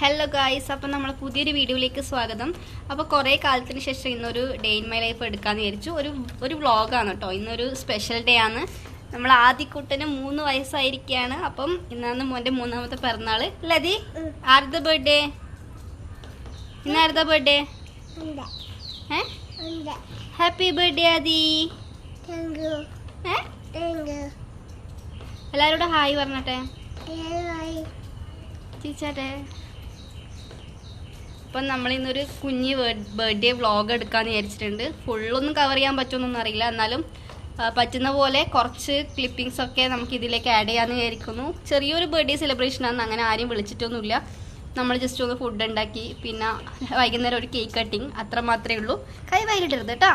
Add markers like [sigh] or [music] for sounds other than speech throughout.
Hello guys അപ്പം നമ്മൾ പുതിയൊരു വീഡിയോയിലേക്ക് സ്വാഗതം. അപ്പോൾ കുറേ കാലത്തിന് ശേഷം ഇന്നൊരു ഡേ ഇൻ മൈ ലൈഫ് എടുക്കാമെന്ന് വിചാരിച്ചു. ഒരു ഒരു വ്ളോഗാണ് കേട്ടോ ഇന്നൊരു സ്പെഷ്യൽ ഡേ ആണ്. നമ്മൾ ആദ്യക്കുട്ടന് മൂന്ന് വയസ്സായിരിക്കുകയാണ് അപ്പം ഇന്നാണ് മോന്റെ മൂന്നാമത്തെ പിറന്നാൾ ലതി ആരുടെ ബർത്ത്ഡേ ഇന്നാരുടെ ബർത്ത്ഡേ ഏ? Happy birthday Aadi. എല്ലാവരോടും ഹായ് പറഞ്ഞട്ടെ. ടീച്ചറെ. അപ്പം നമ്മൾ ഇന്നൊരു കുഞ്ഞ് ബർത്ത്ഡേ വ്ളോഗ് എടുക്കാമെന്ന് വിചാരിച്ചിട്ടുണ്ട്. ഫുള്ളൊന്നും കവർ ചെയ്യാൻ പറ്റുമെന്നൊന്നും അറിയില്ല. എന്നാലും പറ്റുന്ന പോലെ കുറച്ച് ക്ലിപ്പിങ്സ് ഒക്കെ നമുക്ക് ഇതിലേക്ക് ആഡ് ചെയ്യാമെന്ന് വിചാരിക്കുന്നു. ചെറിയൊരു ബർത്ത്ഡേ സെലിബ്രേഷൻ ആണ് അങ്ങനെ ആരും വിളിച്ചിട്ടൊന്നുമില്ല. നമ്മൾ ജസ്റ്റ് ഒന്ന് ഫുഡ് ഉണ്ടാക്കി പിന്നെ വൈകുന്നേരം ഒരു കേക്ക് കട്ടിങ് അത്ര മാത്രമേ ഉള്ളൂ. കൈ വൈകിട്ടരുത് കേട്ടാ.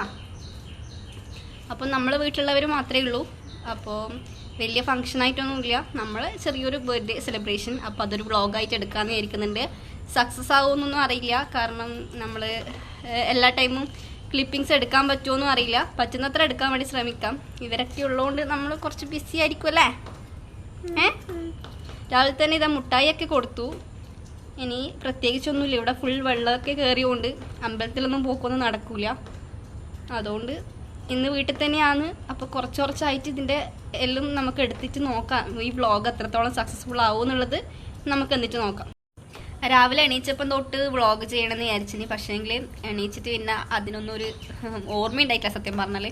അപ്പം നമ്മൾ വീട്ടിലുള്ളവർ മാത്രമേ ഉള്ളൂ. അപ്പോൾ വലിയ ഫങ്ഷൻ ആയിട്ടൊന്നുമില്ല. നമ്മൾ ചെറിയൊരു ബർത്ത്ഡേ സെലിബ്രേഷൻ അപ്പോൾ അതൊരു വ്ളോഗായിട്ട് എടുക്കാമെന്ന് വിചാരിക്കുന്നുണ്ട്. സക്സസ് ആവുമെന്നൊന്നും അറിയില്ല. കാരണം നമ്മൾ എല്ലാ ടൈമും ക്ലിപ്പിങ്സ് എടുക്കാൻ പറ്റുമോന്നും അറിയില്ല. പറ്റുന്നത്ര എടുക്കാൻ വേണ്ടി ശ്രമിക്കാം. ഇവരൊക്കെ ഉള്ളതുകൊണ്ട് നമ്മൾ കുറച്ച് ബിസി ആയിരിക്കും അല്ലേ? ഏ? രാവിലെ തന്നെ ഇതാ മുട്ടായിയൊക്കെ കൊടുത്തു. ഇനി പ്രത്യേകിച്ചൊന്നുമില്ല. ഇവിടെ ഫുൾ വെള്ളമൊക്കെ കയറിയോണ്ട് അമ്പലത്തിലൊന്നും പോക്കൊന്നും നടക്കൂല. അതുകൊണ്ട് ഇന്ന് വീട്ടിൽ തന്നെയാണ്. അപ്പോൾ കുറച്ച് കുറച്ചായിട്ട് ഇതിന്റെ എല്ലാം നമുക്ക് എടുത്തിട്ട് നോക്കാം. ഈ വ്ളോഗ് എത്രത്തോളം സക്സസ്ഫുൾ ആവും എന്നുള്ളത് നമുക്ക് എന്നിട്ട് നോക്കാം. രാവിലെ എണീച്ചപ്പം തൊട്ട് വ്ളോഗ് ചെയ്യണമെന്ന് വിചാരിച്ചിനി. പക്ഷേങ്കിൽ എണീച്ചിട്ട് പിന്നെ അതിനൊന്നും ഒരു ഓർമ്മയുണ്ടായിട്ടില്ല സത്യം പറഞ്ഞാൽ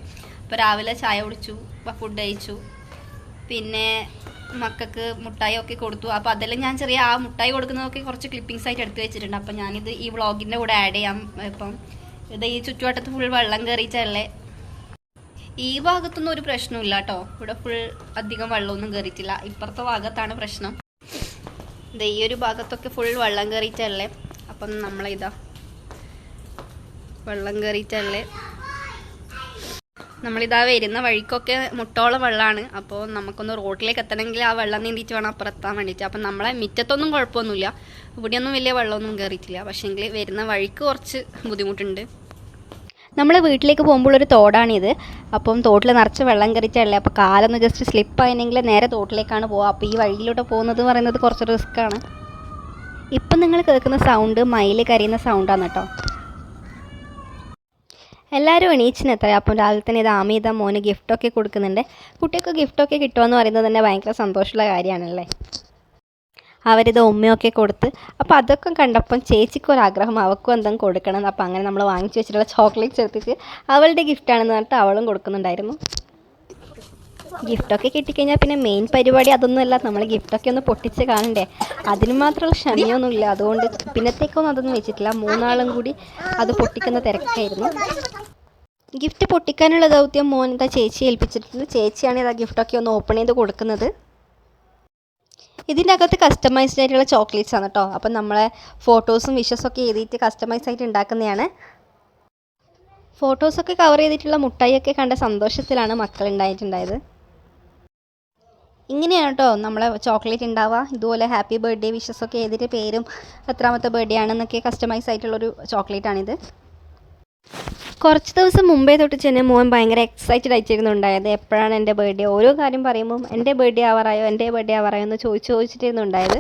അപ്പോൾ രാവിലെ ചായ കുടിച്ചു ഫുഡ് കഴിച്ചു. പിന്നെ മക്കൾക്ക് മുട്ടായി ഒക്കെ കൊടുത്തു. അപ്പോൾ അതെല്ലാം ഞാൻ ചെറിയ ആ മുട്ടായി കൊടുക്കുന്നതൊക്കെ കുറച്ച് ക്ലിപ്പിങ്സ് ആയിട്ട് എടുത്ത് വെച്ചിട്ടുണ്ട്. അപ്പം ഞാനിത് ഈ വ്ളോഗിന്റെ കൂടെ ആഡ് ചെയ്യാം. ഇപ്പം ഇത് ഈ ചുറ്റുവട്ടത്ത് ഫുൾ വെള്ളം കയറിയിട്ടല്ലേ ഈ ഭാഗത്തൊന്നും ഒരു പ്രശ്നമില്ല കേട്ടോ ഇവിടെ ഫുൾ അധികം വെള്ളമൊന്നും കയറിയിട്ടില്ല ഇപ്പുറത്തെ ഭാഗത്താണ് പ്രശ്നം. ഈ ഒരു ഭാഗത്തൊക്കെ ഫുൾ വെള്ളം കയറിയിട്ടല്ലേ അപ്പം നമ്മളിതാ വെള്ളം കയറിയിട്ടല്ലേ നമ്മളിതാ വരുന്ന വഴിക്കൊക്കെ മുട്ടോളം വെള്ളമാണ് അപ്പോൾ നമുക്കൊന്ന് റോഡിലേക്ക് എത്തണമെങ്കിൽ ആ വെള്ളം നീന്തിയിട്ട് വേണം അപ്പുറത്താൻ വേണ്ടിയിട്ട്. അപ്പം നമ്മളെ മുറ്റത്തൊന്നും കുഴപ്പമൊന്നുമില്ല. ഇവിടെയൊന്നും വലിയ വെള്ളമൊന്നും കയറിയിട്ടില്ല പക്ഷേങ്കിൽ വരുന്ന വഴിക്ക് കുറച്ച് ബുദ്ധിമുട്ടുണ്ട്. നമ്മൾ വീട്ടിലേക്ക് പോകുമ്പോൾ ഒരു തോടാണിത് അപ്പം തോട്ടിൽ നിറച്ച് വെള്ളം കയറിച്ചല്ലേ അപ്പോൾ കാലൊന്ന് ജസ്റ്റ് സ്ലിപ്പ് ആയിരുന്നെങ്കിൽ നേരെ തോട്ടിലേക്കാണ് പോവുക. അപ്പോൾ ഈ വഴിയിലൂടെ പോകുന്നത് പറയുന്നത് കുറച്ച് റിസ്ക്കാണ് ഇപ്പം നിങ്ങൾ കേൾക്കുന്ന സൗണ്ട് മയിൽ കരയുന്ന സൗണ്ടാണ് കേട്ടോ. എല്ലാവരും എണീച്ചിന് എത്ര അപ്പം രാവിലെ തന്നെ ഇത് ആമീത മോന് ഗിഫ്റ്റൊക്കെ കൊടുക്കുന്നുണ്ട്. കുട്ടികൾക്ക് ഗിഫ്റ്റൊക്കെ കിട്ടുമെന്ന് പറയുന്നത് തന്നെ ഭയങ്കര സന്തോഷമുള്ള കാര്യമാണല്ലേ? അവരിത് ഉമ്മയൊക്കെ കൊടുത്ത് അപ്പോൾ അതൊക്കെ കണ്ടപ്പം ചേച്ചിക്ക് ആഗ്രഹം അവൾക്കും എന്തെങ്കിലും കൊടുക്കണം അപ്പോൾ അങ്ങനെ നമ്മൾ വാങ്ങിച്ചു വെച്ചിട്ടുള്ള ചോക്ലേറ്റ് എടുത്തിട്ട് അവളുടെ ഗിഫ്റ്റാണെന്ന് പറഞ്ഞിട്ട് അവളും കൊടുക്കുന്നുണ്ടായിരുന്നു. ഗിഫ്റ്റൊക്കെ കിട്ടിക്കഴിഞ്ഞാൽ പിന്നെ മെയിൻ പരിപാടി അതൊന്നുമല്ല. നമ്മൾ ഗിഫ്റ്റൊക്കെ ഒന്ന് പൊട്ടിച്ച് കാണണ്ടേ? അതിന് മാത്രമുള്ള ക്ഷമയൊന്നുമില്ല. അതുകൊണ്ട് പിന്നത്തേക്കൊന്നും അതൊന്നും വെച്ചിട്ടില്ല. മൂന്നാളും കൂടി അത് പൊട്ടിക്കുന്ന തിരക്കായിരുന്നു. ഗിഫ്റ്റ് പൊട്ടിക്കാനുള്ള ദൗത്യം മോൻ എന്താ ചേച്ചി ഏൽപ്പിച്ചിട്ടുണ്ട് ചേച്ചിയാണ് ഇതാ ഗിഫ്റ്റൊക്കെ ഒന്ന് ഓപ്പൺ ചെയ്ത് കൊടുക്കുന്നത്. ഇതിന്റെ അകത്ത് കസ്റ്റമൈസ്ഡ് ആയിട്ടുള്ള ചോക്ലേറ്റ്സ് ആണ് കേട്ടോ അപ്പം നമ്മളെ ഫോട്ടോസും വിഷസൊക്കെ എഴുതിയിട്ട് കസ്റ്റമൈസ് ആയിട്ട് ഉണ്ടാക്കുന്നതാണ്. ഫോട്ടോസൊക്കെ കവർ ചെയ്തിട്ടുള്ള മുട്ടായിയൊക്കെ കണ്ട സന്തോഷത്തിലാണ് മക്കൾ ഉണ്ടായിട്ടുണ്ടായത് ഇങ്ങനെയാണ് കേട്ടോ നമ്മളെ ചോക്ലേറ്റ് ഉണ്ടാവുക. ഇതുപോലെ ഹാപ്പി ബർത്ത്ഡേ വിഷസ് ഒക്കെ എഴുതിയിട്ട് പേരും എത്രാമത്തെ ബർത്ത്ഡേ ആണെന്നൊക്കെ കസ്റ്റമൈസ് ആയിട്ടുള്ളൊരു ചോക്ലേറ്റ് ആണിത്. കുറച്ച് ദിവസം മുമ്പേ തൊട്ട് ചെന്നെ മോൻ ഭയങ്കര എക്സൈറ്റഡ് ആയിട്ടിരുന്നുണ്ടായത് എപ്പോഴാണ് എന്റെ ബർത്ത്ഡേ ഓരോ കാര്യം പറയുമ്പം എന്റെ ബർത്ത്ഡേ ആവാറായോ എന്റെ ബർത്ത്ഡേ ആവാറായോ എന്ന് ചോദിച്ച് ചോദിച്ചിട്ടിരുന്നുണ്ടായത്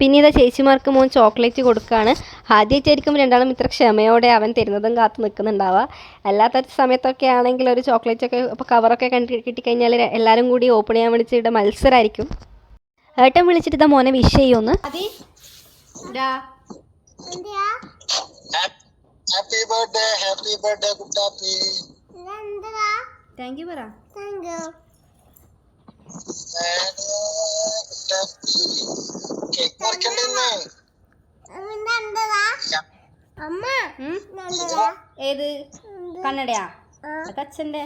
പിന്നെ ഇതാ ചേച്ചിമാർക്ക് മോൻ ചോക്ലേറ്റ് കൊടുക്കുകയാണ് ആദ്യമായിട്ടായിരിക്കും രണ്ടാളും ഇത്ര ക്ഷമയോടെ അവൻ തരുന്നതും കാത്ത് നിൽക്കുന്നുണ്ടാവുക അല്ലാത്ത സമയത്തൊക്കെ ആണെങ്കിൽ ഒരു ചോക്ലേറ്റ് ഒക്കെ ഇപ്പോൾ കവറൊക്കെ കണ്ടി കിട്ടിക്കഴിഞ്ഞാൽ എല്ലാവരും കൂടി ഓപ്പൺ ചെയ്യാൻ വേണ്ടിയിട്ട് മത്സരമായിരിക്കും ഏട്ടൻ വിളിച്ചിട്ട് ഇതാ മോനെ വിഷ് ചെയ്യുമെന്ന് happy birthday happy birthday കുട്ടാപ്പി thank you പറ. കേക്ക് മുറിക്കണ്ടെന്ന് ഉം? ഏത്? കണ്ണടയാ? അതച്ഛന്റെ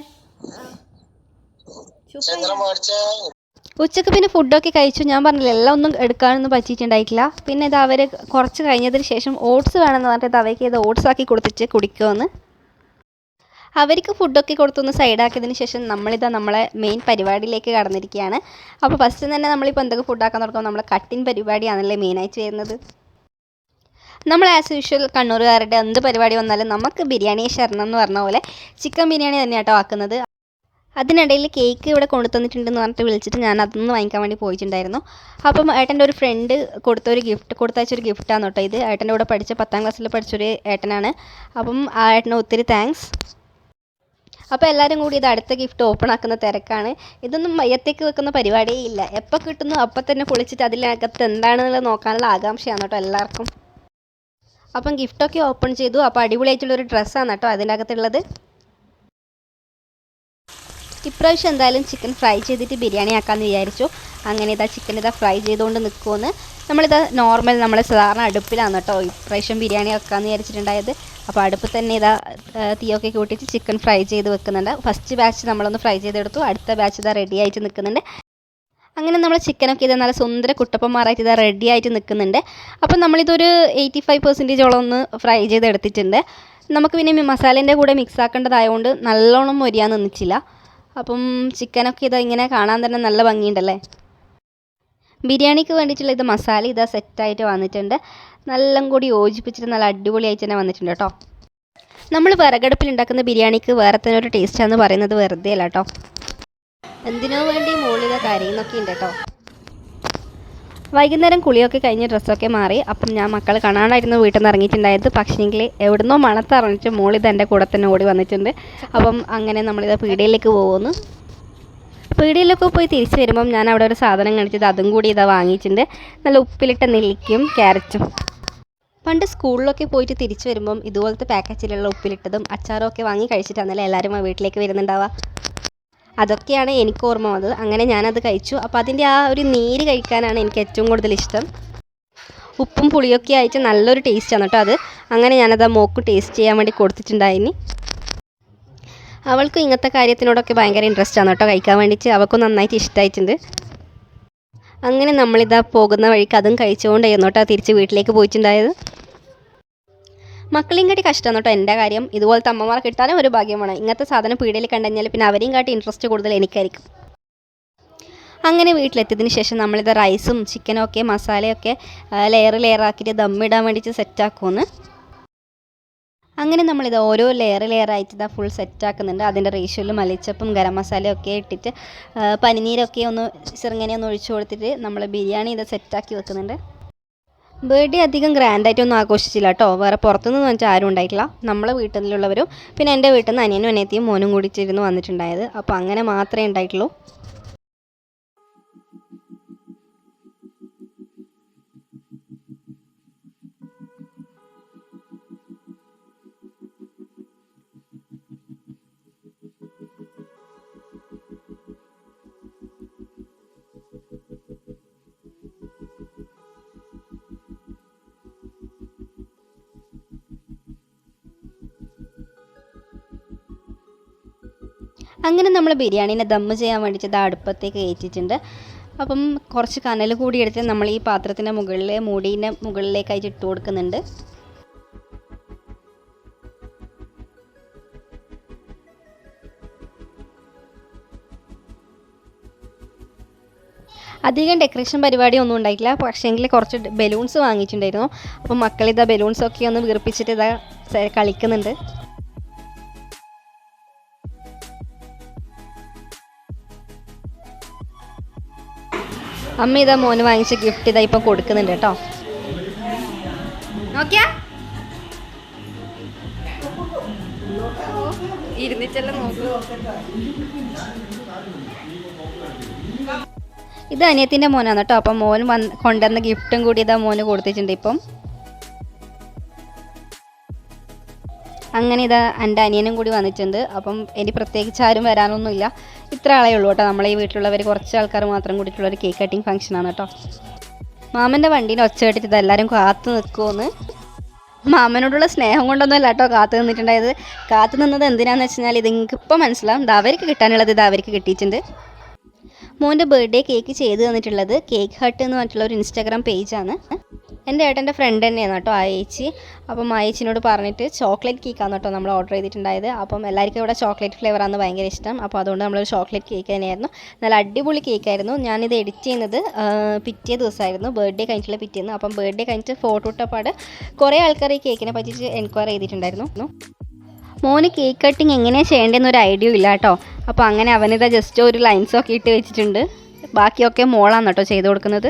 ഉച്ചയ്ക്ക് പിന്നെ ഫുഡൊക്കെ കഴിച്ചു. ഞാൻ പറഞ്ഞില്ല എല്ലാം ഒന്നും എടുക്കാനൊന്നും പറ്റിയിട്ടുണ്ടായിട്ടില്ല. പിന്നെ ഇത് അവർ കുറച്ച് കഴിഞ്ഞതിന് ശേഷം ഓട്സ് വേണമെന്ന് പറഞ്ഞിട്ട് അവയ്ക്ക് ഇത് ഓട്സ് ആക്കി കൊടുത്തിട്ട് കുടിക്കുമെന്ന് അവർക്ക് ഫുഡൊക്കെ കൊടുത്തൊന്ന് സൈഡാക്കിയതിന് ശേഷം നമ്മളിതാ നമ്മളെ മെയിൻ പരിപാടിയിലേക്ക് കടന്നിരിക്കുകയാണ്. അപ്പോൾ ഫസ്റ്റ് തന്നെ നമ്മളിപ്പോൾ എന്തൊക്കെ ഫുഡാക്കാൻ തുടങ്ങും? നമ്മളെ കട്ടിൻ പരിപാടിയാണല്ലേ മെയിനായിട്ട് വരുന്നത്. നമ്മൾ ആസ് യൂഷ്വൽ കണ്ണൂരുകാരുടെ എന്ത് പരിപാടി വന്നാലും നമുക്ക് ബിരിയാണി ശരണം എന്ന് പറഞ്ഞ പോലെ ചിക്കൻ ബിരിയാണി തന്നെയാട്ടോ ആക്കുന്നത്. അതിനിടയിൽ കേക്ക് ഇവിടെ കൊണ്ടു തന്നിട്ടുണ്ടെന്ന് പറഞ്ഞിട്ട് വിളിച്ചിട്ട് ഞാൻ അതൊന്ന് വാങ്ങിക്കാൻ വേണ്ടി പോയിട്ടുണ്ടായിരുന്നു. അപ്പം ഏട്ടന്റെ ഒരു ഫ്രണ്ട് കൊടുത്ത ഒരു ഗിഫ്റ്റ് കൊടുത്തയച്ചൊരു ഗിഫ്റ്റാണ് കേട്ടോ ഇത്. ഏട്ടന്റെ കൂടെ പഠിച്ച പത്താം ക്ലാസ്സിൽ പഠിച്ചൊരു ഏട്ടനാണ്. അപ്പം ആ ഏട്ടന് ഒത്തിരി താങ്ക്സ് അപ്പോൾ എല്ലാവരും കൂടി ഇത് അടുത്ത ഗിഫ്റ്റ് ഓപ്പൺ ആക്കുന്ന തിരക്കാണ്. ഇതൊന്നും മയ്യത്തേക്ക് വെക്കുന്ന പരിപാടിയേ ഇല്ല. എപ്പോൾ കിട്ടുന്നു അപ്പം തന്നെ പൊളിച്ചിട്ട് അതിനകത്ത് എന്താണെന്നുള്ളത് നോക്കാനുള്ള ആകാംക്ഷയാണ് കേട്ടോ എല്ലാവർക്കും. അപ്പം ഗിഫ്റ്റൊക്കെ ഓപ്പൺ ചെയ്തു. അപ്പോൾ അടിപൊളിയായിട്ടുള്ളൊരു ഡ്രസ്സാണ് കേട്ടോ അതിനകത്തുള്ളത്. ഇപ്രാവശ്യം എന്തായാലും ചിക്കൻ ഫ്രൈ ചെയ്തിട്ട് ബിരിയാണി ആക്കാമെന്ന് വിചാരിച്ചു. അങ്ങനെ ഇതാ ചിക്കൻ ഇതാ ഫ്രൈ ചെയ്തുകൊണ്ട് നിൽക്കുമെന്ന് നമ്മളിത് നോർമൽ നമ്മൾ സാധാരണ അടുപ്പിലാണ് കേട്ടോ ഇപ്രാവശ്യം ബിരിയാണി വെക്കാമെന്ന് വിചാരിച്ചിട്ടുണ്ടായത്. അപ്പോൾ അടുപ്പ് തന്നെ ഇതാ തീയൊക്കെ കൂട്ടിയിട്ട് ചിക്കൻ ഫ്രൈ ചെയ്ത് വെക്കുന്നുണ്ട്. ഫസ്റ്റ് ബാച്ച് നമ്മളൊന്ന് ഫ്രൈ ചെയ്തെടുത്തു. അടുത്ത ബാച്ച് ഇതാ റെഡി ആയിട്ട് നിൽക്കുന്നുണ്ട് അങ്ങനെ നമ്മൾ ചിക്കനൊക്കെ ഇത് നല്ല സുന്ദര കുട്ടപ്പന്മാരായിട്ട് ഇത് റെഡി ആയിട്ട് നിൽക്കുന്നുണ്ട് അപ്പം നമ്മളിതൊരു എയ്റ്റി ഫൈവ് പെർസെന്റേജോളം ഒന്ന് ഫ്രൈ ചെയ്തെടുത്തിട്ടുണ്ട്. നമുക്ക് പിന്നെ മസാലേന്റെ കൂടെ മിക്സ് ആക്കേണ്ടതായതുകൊണ്ട് നല്ലോണം മൊരിയാൻ നിന്നിച്ചില്ല അപ്പം ചിക്കനൊക്കെ ഇതാ ഇങ്ങനെ കാണാൻ തന്നെ നല്ല ഭംഗിയുണ്ടല്ലേ? ബിരിയാണിക്ക് വേണ്ടിയിട്ടുള്ള ഇത് മസാല ഇതാ സെറ്റായിട്ട് വന്നിട്ടുണ്ട്. നല്ലം കൂടി യോജിപ്പിച്ചിട്ട് നല്ല അടിപൊളിയായിട്ട് തന്നെ വന്നിട്ടുണ്ട് കേട്ടോ. നമ്മൾ വിറകടുപ്പിൽ ഉണ്ടാക്കുന്ന ബിരിയാണിക്ക് വേറെ തന്നെ ഒരു ടേസ്റ്റാന്ന് പറയുന്നത് വെറുതെ അല്ല കേട്ടോ. എന്തിനോ വേണ്ടി മുകളിൽ കാര്യങ്ങളൊക്കെ ഉണ്ട് കേട്ടോ. വൈകുന്നേരം കുളിയൊക്കെ കഴിഞ്ഞ് ഡ്രസ്സൊക്കെ മാറി അപ്പം ഞാൻ മക്കൾ കാണാണ്ടായിരുന്നു വീട്ടിൽ നിന്ന് ഇറങ്ങിയിട്ടുണ്ടായത് പക്ഷേങ്കിൽ എവിടുന്നോ മണത്തറിഞ്ഞിട്ട് മോളിത് എന്റെ കൂടെ തന്നെ ഓടി വന്നിട്ടുണ്ട്. അപ്പം അങ്ങനെ നമ്മളിത് പീടിയയിലേക്ക് പോകുന്നു. പീടിയയിലൊക്കെ പോയി തിരിച്ചു വരുമ്പം ഞാൻ അവിടെ ഒരു സാധനം കാണിച്ചത് അതും കൂടി ഇതാ വാങ്ങിയിട്ടുണ്ട്. നല്ല ഉപ്പിലിട്ട നെല്ലിക്കും ക്യാരറ്റും. പണ്ട് സ്കൂളിലൊക്കെ പോയിട്ട് തിരിച്ചു വരുമ്പം ഇതുപോലത്തെ പാക്കേജിലുള്ള ഉപ്പിലിട്ടതും അച്ചാറും ഒക്കെ വാങ്ങി കഴിച്ചിട്ടാണല്ലേ എല്ലാവരും വീട്ടിലേക്ക് വരുന്നുണ്ടാവുക. അതൊക്കെയാണ് എനിക്ക് ഓർമ്മ വന്നത്. അങ്ങനെ ഞാനത് കഴിച്ചു. അപ്പോൾ അതിന്റെ ആ ഒരു നീര് കഴിക്കാനാണ് എനിക്ക് ഏറ്റവും കൂടുതൽ ഇഷ്ടം. ഉപ്പും പുളിയൊക്കെ ആയിട്ട് നല്ലൊരു ടേസ്റ്റാണ് കേട്ടോ അത്. അങ്ങനെ ഞാനത് ആ മോക്ക് ടേസ്റ്റ് ചെയ്യാൻ വേണ്ടി കൊടുത്തിട്ടുണ്ടായിനി. അവൾക്കും ഇങ്ങനത്തെ കാര്യത്തിനോടൊക്കെ ഭയങ്കര ഇൻട്രസ്റ്റ് ആണ് കേട്ടോ കഴിക്കാൻ വേണ്ടിയിട്ട്. അവൾക്കും നന്നായിട്ട് ഇഷ്ടമായിട്ടുണ്ട് അങ്ങനെ നമ്മളിതാ പോകുന്ന വഴിക്ക് അതും കഴിച്ചുകൊണ്ടായിരുന്നു കേട്ടോ തിരിച്ച് വീട്ടിലേക്ക് പോയിട്ടുണ്ടായത്. മക്കളെയും കാട്ടി കഷ്ടം കേട്ടോ എന്റെ കാര്യം. ഇതുപോലത്തെ അമ്മമാർക്ക് കിട്ടാനും ഒരു ഭാഗ്യമാണ് ഇങ്ങനത്തെ സാധനം പീടിയിൽ കണ്ടുകഴിഞ്ഞാൽ പിന്നെ അവരെയും കാട്ടി ഇൻട്രസ്റ്റ് കൂടുതൽ എനിക്കായിരിക്കും. അങ്ങനെ വീട്ടിലെത്തിയതിന് ശേഷം നമ്മളിത് റൈസും ചിക്കനും ഒക്കെ മസാലയൊക്കെ ലെയർ ആക്കിയിട്ട് ദമ്മിടാൻ വേണ്ടിയിട്ട് സെറ്റാക്കുമെന്ന് അങ്ങനെ നമ്മളിത് ഓരോ ലെയർ ലെയർ ആയിട്ട് ഇതാ ഫുൾ സെറ്റാക്കുന്നുണ്ട് അതിന്റെ റേഷ്യോയിൽ മല്ലിച്ചപ്പും ഗരം മസാലയൊക്കെ ഇട്ടിട്ട് പനിനീരൊക്കെ ഒന്ന് ചെറുങ്ങനെ ഒന്ന് ഒഴിച്ചു കൊടുത്തിട്ട് നമ്മൾ ബിരിയാണി ഇത് സെറ്റാക്കി വെക്കുന്നുണ്ട്. ബർത്ത്ഡേ അധികം ഗ്രാൻഡായിട്ടൊന്നും ആഘോഷിച്ചില്ല കേട്ടോ. വേറെ പുറത്തുനിന്ന് വെച്ചാൽ ആരും ഉണ്ടായിട്ടില്ല. നമ്മളെ വീട്ടിലുള്ളവരും പിന്നെ എന്റെ വീട്ടിൽ നിന്ന് അനിയനും അനിയത്തിയും മോനും കൂടിച്ചിരുന്ന് വന്നിട്ടുണ്ടായത്. അപ്പോൾ അങ്ങനെ മാത്രമേ ഉണ്ടായിട്ടുള്ളൂ. അങ്ങനെ നമ്മൾ ബിരിയാണീനെ ദമ്മ് ചെയ്യാൻ വേണ്ടിയിട്ട് അടുപ്പത്തേക്ക് കയറ്റിയിട്ടുണ്ട്. അപ്പം കുറച്ച് കനൽ കൂടി എടുത്ത് നമ്മൾ ഈ പാത്രത്തിന്റെ മുകളിൽ മൂടീന്റെ മുകളിലേക്കായിട്ട് ഇട്ട് കൊടുക്കുന്നുണ്ട്. അധികം ഡെക്കറേഷൻ പരിപാടി ഒന്നും ഉണ്ടായിട്ടില്ല. പക്ഷേങ്കിൽ കുറച്ച് ബലൂൺസ് വാങ്ങിയിട്ടുണ്ടായിരുന്നു. അപ്പോൾ മക്കളിതാ ബലൂൺസൊക്കെ ഒന്ന് വീർപ്പിച്ചിട്ട് ഇതാ കളിക്കുന്നുണ്ട്. അമ്മ ഇതാ മോന് വാങ്ങിച്ച ഗിഫ്റ്റ് ഇതാ ഇപ്പം കൊടുക്കുന്നുണ്ട് കേട്ടോ. നോക്കിയാ? നോക്കൂ. ഇത് അനിയത്തിന്റെ മോനാണ് കേട്ടോ. അപ്പം മോൻ വന്ന് കൊണ്ടുവന്ന ഗിഫ്റ്റും കൂടി ഇതാ മോന് കൊടുത്തിട്ടുണ്ട് ഇപ്പം. അങ്ങനെ ഇതാ എന്റെ അനിയനും കൂടി വന്നിട്ടുണ്ട്. അപ്പം ഇനി പ്രത്യേകിച്ച് ആരും വരാനൊന്നുമില്ല. ഇത്ര ആളേ ഉള്ളൂ കേട്ടോ. നമ്മളെ ഈ വീട്ടിലുള്ളവർ കുറച്ച് ആൾക്കാർ മാത്രം കൂടിയിട്ടുള്ള ഒരു കേക്ക് കട്ടിങ് ഫംഗ്ഷനാണ് കേട്ടോ. മാമന്റെ വണ്ടീന്റെ ഒച്ച കേട്ടിട്ട് ഇതെല്ലാവരും കാത്തു നിൽക്കുമെന്ന് മാമനോടുള്ള സ്നേഹം കൊണ്ടൊന്നും അല്ല കേട്ടോ കാത്തു നിന്നിട്ടുണ്ടായത്. കാത്തു നിന്നത് എന്തിനാന്ന് വെച്ച് കഴിഞ്ഞാൽ ഇത് ഇപ്പം മനസ്സിലാവും. ഇത് അവർക്ക് കിട്ടാനുള്ളത് ഇത് അവർക്ക് കിട്ടിയിട്ടുണ്ട്. മോന്റെ ബർത്ത്ഡേ കേക്ക് ചെയ്ത് തന്നിട്ടുള്ളത് കേക്ക് ഹട്ട് എന്ന് പറഞ്ഞിട്ടുള്ള ഒരു ഇൻസ്റ്റാഗ്രാം പേജാണ് എന്റെ ഏട്ടന്റെ ഫ്രണ്ട് തന്നെയാണ് കേട്ടോ ആ ചേച്ചി അപ്പം ആ ചേച്ചിനോട് പറഞ്ഞിട്ട് ചോക്ലേറ്റ് കേക്കാണ് കേട്ടോ നമ്മൾ ഓർഡർ ചെയ്തിട്ടുണ്ടായത്. അപ്പം എല്ലാവർക്കും ഇവിടെ ചോക്ലേറ്റ് ഫ്ലേവറാണ് ഭയങ്കര ഇഷ്ടം. അപ്പോൾ അതുകൊണ്ട് നമ്മളൊരു ചോക്ലേറ്റ് കേക്ക് തന്നെയായിരുന്നു. നല്ല അടിപൊളി കേക്കായിരുന്നു ഞാനിത് എഡിറ്റ് ചെയ്യുന്നത് പിറ്റേ ദിവസമായിരുന്നു. ബർത്ത്ഡേ കഴിഞ്ഞിട്ടുള്ള പിറ്റേന്ന് അപ്പം ബർത്ത്ഡേ കഴിഞ്ഞിട്ട് ഫോട്ടോ ഇട്ടപ്പാട് കുറേ ആൾക്കാർ ഈ കേക്കിനെ പറ്റിയിട്ട് എൻക്വയറി ചെയ്തിട്ടുണ്ടായിരുന്നു. മോന് കേക്ക് കട്ടിങ് എങ്ങനെയാണ് ചെയ്യേണ്ടതെന്ന് ഒരു ഐഡിയ ഇല്ല കേട്ടോ. അപ്പോൾ അങ്ങനെ അവനിതാ ജസ്റ്റ് ഒരു ലൈൻസൊക്കെ ഇട്ട് വെച്ചിട്ടുണ്ട്. ബാക്കിയൊക്കെ മോളാണ് കേട്ടോ ചെയ്ത് കൊടുക്കുന്നത്.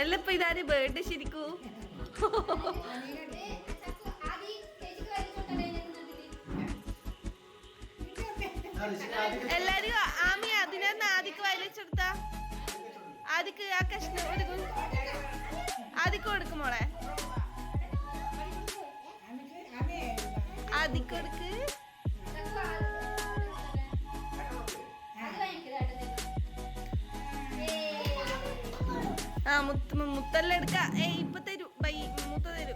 അല്ല ഇപ്പൊ ഇതാര് ബേർഡ് ശരിക്കൂ? എല്ലാരും ആമി അതിനകത്ത് ആദിക്ക് വയലിച്ചെടുത്ത ആദിക്ക് ആ കഷ്ണം കൊടുക്കും ആദിക്ക് കൊടുക്കും മോളെ. ആദിക്ക് കൊടുക്ക്. മുത്തെല്ലാം എടുക്ക. ഏ ഇപ്പൊ തരൂ. ബൈ മുത്ത തരൂ.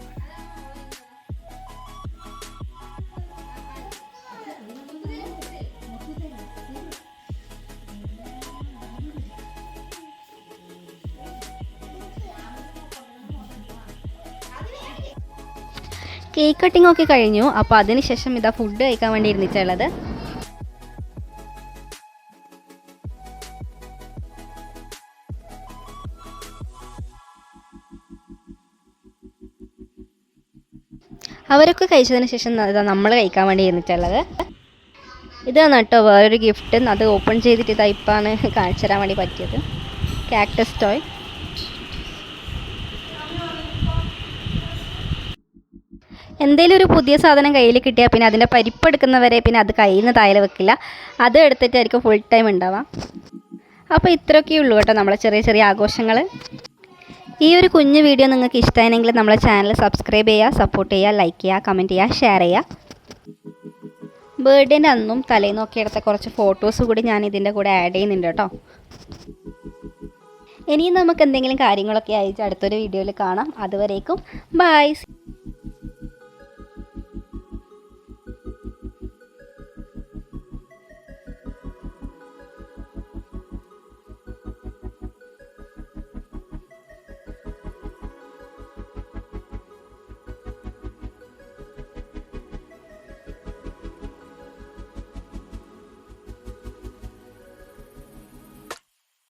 കേക്ക് കട്ടിംഗ് ഒക്കെ കഴിഞ്ഞു. അപ്പോൾ അതിനുശേഷം ഇതാ ഫുഡ് കഴിക്കാൻ വേണ്ടി ഇരുന്നിട്ടുള്ളത്. അവരൊക്കെ കഴിച്ചതിന് ശേഷം ഇതാ നമ്മൾ കഴിക്കാൻ വേണ്ടി ഇരുന്നിട്ടുള്ളത്. ഇതാണ് കേട്ടോ വേറൊരു ഗിഫ്റ്റ് അത് ഓപ്പൺ ചെയ്തിട്ട് ഇതാ ഇപ്പാണ് [laughs] കാണിച്ചു തരാൻ വേണ്ടി പറ്റിയത്. കാക്ടസ് ടോയ് എന്തെങ്കിലും ഒരു പുതിയ സാധനം കയ്യിൽ കിട്ടിയാൽ പിന്നെ അതിന്റെ പരിപ്പെടുക്കുന്നവരെ പിന്നെ അത് കയ്യിൽ നിന്ന് താഴെ വെക്കില്ല. അത് എടുത്തിട്ടായിരിക്കും ഫുൾ ടൈം ഉണ്ടാവാം അപ്പോൾ ഇത്രയൊക്കെ ഉള്ളൂ കേട്ടോ നമ്മളെ ചെറിയ ചെറിയ ആഘോഷങ്ങൾ ഈ ഒരു കുഞ്ഞു വീഡിയോ നിങ്ങൾക്ക് ഇഷ്ടമായെങ്കിൽ നമ്മളെ ചാനൽ സബ്സ്ക്രൈബ് ചെയ്യുക സപ്പോർട്ട് ചെയ്യുക ലൈക്ക് ചെയ്യുക കമന്റ് ചെയ്യുക ഷെയർ ചെയ്യുക. ബർത്ത്ഡേന്റെ അന്നും തലേന്നൊക്കെ എടുത്ത കുറച്ച് ഫോട്ടോസ് കൂടി ഞാൻ ഇതിന്റെ കൂടെ ആഡ് ചെയ്യുന്നുണ്ട് കേട്ടോ. ഇനിയും നമുക്ക് എന്തെങ്കിലും കാര്യങ്ങളൊക്കെ അയച്ച് അടുത്തൊരു വീഡിയോയിൽ കാണാം. അതുവരേക്കും ബൈ